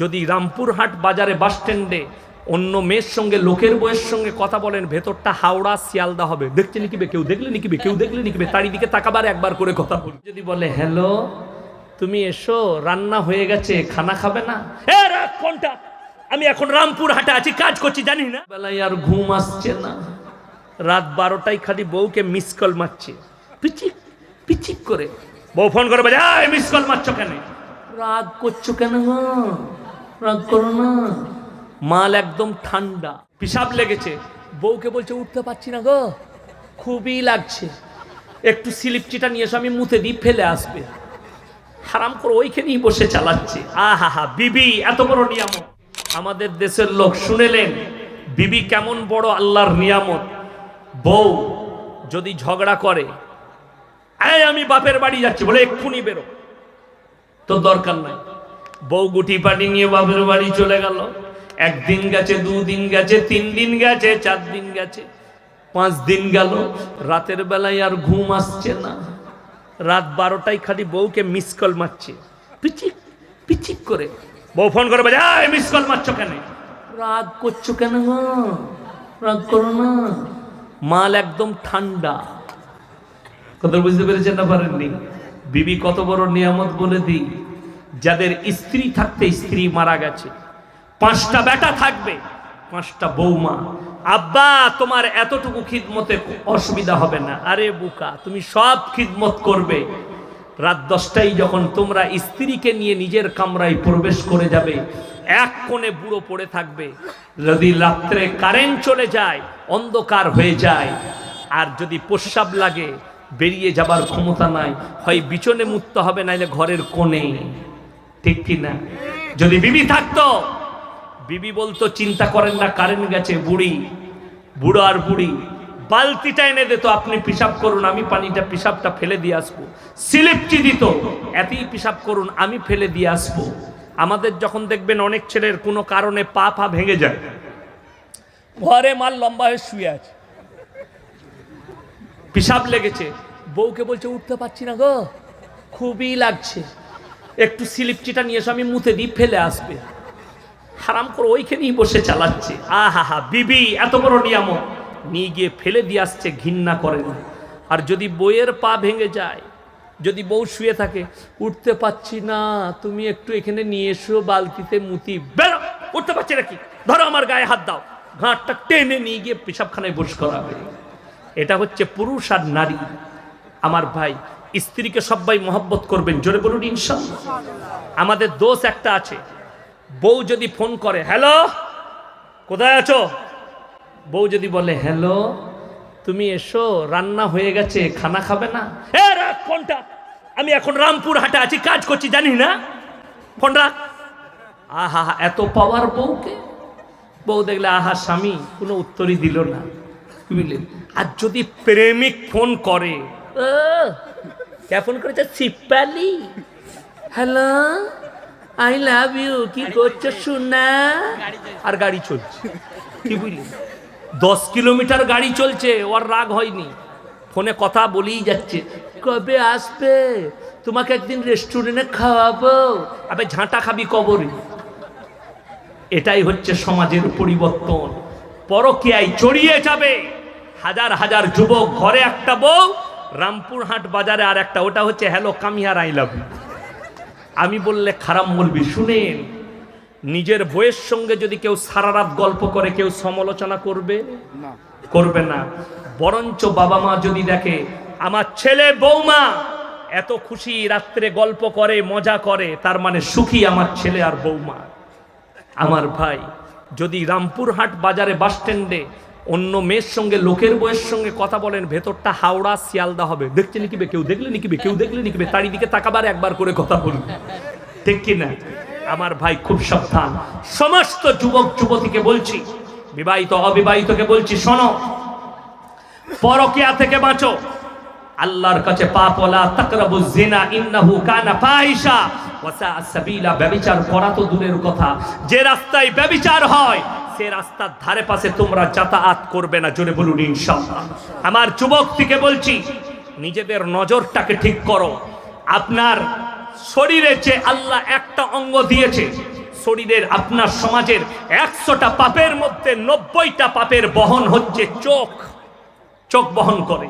যদি রামপুরহাট বাজারে বাস স্ট্যান্ডে অন্য মেয়ের সঙ্গে, লোকের বইয়ের সঙ্গে কথা বলেন, ভেতরটা হাওড়া, শিয়ালদা হবে। দেখছে নিকিবে? কেউ দেখলে নিকিবে? কেউ দেখলে নিকিবে? চারিদিকে তাকাবার একবার করে কথা বলি। যদি বলে, হ্যালো, তুমি এসো, রান্না হয়ে গেছে, খানা খাবে না? ফোনটা আমি এখন রামপুর হাটে আছি, কাজ করছি, জানি না। বেলায় আর ঘুম আসছে না। রাত বারোটায় খালি বউকে মিস কল মারছে। পিচিক পিচিক করে। বউ ফোন করে বলে মিস কল মারছো কেন? রাগ করছ কেন? রাগ করো না। মাল একদম ঠান্ডা। পিসাব লেগেছে। বউকে বলছে, উঠতে পারছি না গো। খুবই লাগছে। একটু স্লিপ চিটা নিয়ে এসো, আমি মুতে দিয়ে ফেলে আসবে। হারাম করে ওইখানেই বসে চালাচ্ছে। আহা হা বিবি, এত বড় নিয়ামত। আমাদের দেশের লোক শুনেলেন, বিবি কেমন বড় আল্লাহর নিয়ামত। বউ যদি ঝগড়া করে আমি বাপের বাড়ি যাচ্ছি। বলে, এক্ষুনি বেরো। তোর দরকার নাই। বউ গুটি পাটি নিয়ে বাপের বাড়ি চলে গেল। একদিন গেছে, দুদিন গেছে তিন দিন গেছে চার দিন গেছে পাঁচ দিন গেল। রাতের বেলায় আর ঘুম আসছে না। রাত বারোটায় খালি বউকে মিস কল মারছে। পিচিক পিচিক করে। বউ ফোন করে বলে মিস কল মারছো কেন? রাগ করছ কেন? রাগ করো না। মাল একদম ঠান্ডা। কথা বুঝতে পেরেছেন না পারেননি? বিবি কত বড় নিয়ামত বলে দিই। যাদের স্ত্রী থাকতে স্ত্রী মারা গেছে, পাঁচটা বেটা থাকবে, পাঁচটা বৌমা। আব্বা, তোমার এতটুকু খিদমতে অসুবিধা হবে না। আরে বুকা, তুমি সব খিদমত করবে। রাত দশটায় যখন তোমরা স্ত্রীকে নিয়ে নিজের কামরায় প্রবেশ করে যাবে, এক কোণে বুড়ো পড়ে থাকবে। যদি রাত্রে কারেন্ট চলে যায়, অন্ধকার হয়ে যায়, আর যদি প্রস্রাব লাগে, বেরিয়ে যাবার ক্ষমতা নাই, হয় বিচনে মুক্ত হবে, নাইলে ঘরের কোণে। ঠিক কি না যদি বিবি থাকতো, বিবি বলতো, চিন্তা করেন না, কারেন্ট গেছে, বুড়ি, বুড়ো আর বুড়ি, বালতিটা এনে দিত আপনি পিসাব করুন, আমি পানিটা পিসাবটা ফেলে দিয়ে আসব। সিলিপটি দিত, এতই পিসাব করুন, আমি ফেলে দিয়ে আসব। আমাদের যখন দেখবেন অনেক ছেলের কোনো কারণে পা পা ভেঙে যায়। ঘরে মাল লম্বা হয়ে শুয়ে আছে। পিসাব লেগেছে। বউকে বলছে, উঠতে পারছি না গো, খুবই লাগছে। একটু স্লিপ চিটা নিয়ে এসো, আমি মুতে দিয়ে ফেলে আসবে। হারাম করে ওইখানেই বসে চালাচ্ছে। আহা হা বিবি, এত বড় নিয়ামত। নিয়ে গিয়ে ফেলে দিয়ে আসছে, ঘৃণা করে না। আর যদি বইয়ের পা ভেঙে যায়, যদি বউ শুয়ে থাকে, উঠতে পাচ্ছি না, তুমি একটু এখানে নিয়ে এসো, বালতিতে মুতি, বেরো, উঠতে পারছি নাকি? ধরো আমার গায়ে হাত দাও। ঘাটটা টেনে নিয়ে গিয়ে পেশাবখানায় বস করাবে। এটা হচ্ছে পুরুষ আর নারী। আমার ভাই স্ত্রীকে সবাই মহব্বত করবেন। জোরে বলুন, ইনশাল্লাহ। আমাদের দোষ একটা আছে। বউ যদি ফোন করে, হ্যালো, কোথায় আছো? বউ যদি বলে, হ্যালো, তুমি এসো, রান্না হয়ে গেছে, খানা খাবে না? এ রাখ ফোনটা, আমি এখন রামপুর হাটে আছি, কাজ করছি, জানি না। ফোন রাখ। আহা, এত পাওয়ার বউকে? বউ দেখলে, আহা, স্বামী, কোনো উত্তরই দিল না। বুঝলেন আর যদি প্রেমিক ফোন করে ফোন করেছে Shipali hello I love you কি করছ শোনা আর গাড়ি চলছে কি বুঝলি দশ কিলোমিটার গাড়ি চলছে ওর রাগ হয়নি ফোনে কথা বলেই যাচ্ছে কবে আসবে তোমাকে একদিন রেস্টুরেন্টে খাওয়াবো আবে ঝাঁটা খাবি কবরে এটাই হচ্ছে সমাজের পরিবর্তন পরকীয়ায় চড়িয়ে যাবে হাজার হাজার যুবক ঘরে একটা বউ রামপুরহাট বাজারে আর একটা ওটা হচ্ছে হ্যালো কামিয়ার আই লাভ আমি বললে খারাপ বলবি শুনেন নিজের বইয়ের সঙ্গে যদি কেউ সারা রাত গল্প করে কেউ সমালোচনা করবে? করবে না। বরঞ্চ বাবা মা যদি দেখে আমার ছেলে বৌমা এত খুশি রাত্রে গল্প করে মজা করে তার মানে সুখী আমার ছেলে আর বৌমা। আমার ভাই যদি রামপুরহাট বাজারে বাস স্ট্যান্ডে অন্য মেয়ের সঙ্গে, লোকের বইয়ের সঙ্গে কথা বলেন, ভেতরটা হাওড়া, শিয়ালদা হবে। দেখছে নিকিবে, কেউ দেখলে নিকিবে, কেউ দেখলে নিকিবে, চারিদিকে তাকাবার একবার করে কথা বলুন। ঠিক কিনা আমার ভাই খুব সাবধান। সমস্ত যুবক, যুবতীকে বলছি, বিবাহিত, অবিবাহিতকে বলছি, শোনো, পরকিয়া থেকে বাঁচো। আল্লাহর কাছে পাপ ওলা তাকরাবু জিনা ইন্নাহু কানা ফাহিশা। ওয়াসা সাবিলা ব্যভিচার করা তো দূরের কথা। যে রাস্তায় ব্যভিচার হয় সে রাস্তার ধারে পাশে তোমরা যাতায়াত করবে না, জোরে বলুন ইনশাল্লাহ আমার যুবক থেকে বলছি, নিজেদের নজরটাকে ঠিক করো। আপনার শরীরে যে আল্লাহ একটা অঙ্গ দিয়েছে, শরীরের আপনার সমাজের একশোটা পাপের মধ্যে নব্বইটা পাপের বহন হচ্ছে চোখ। চোখ বহন করে।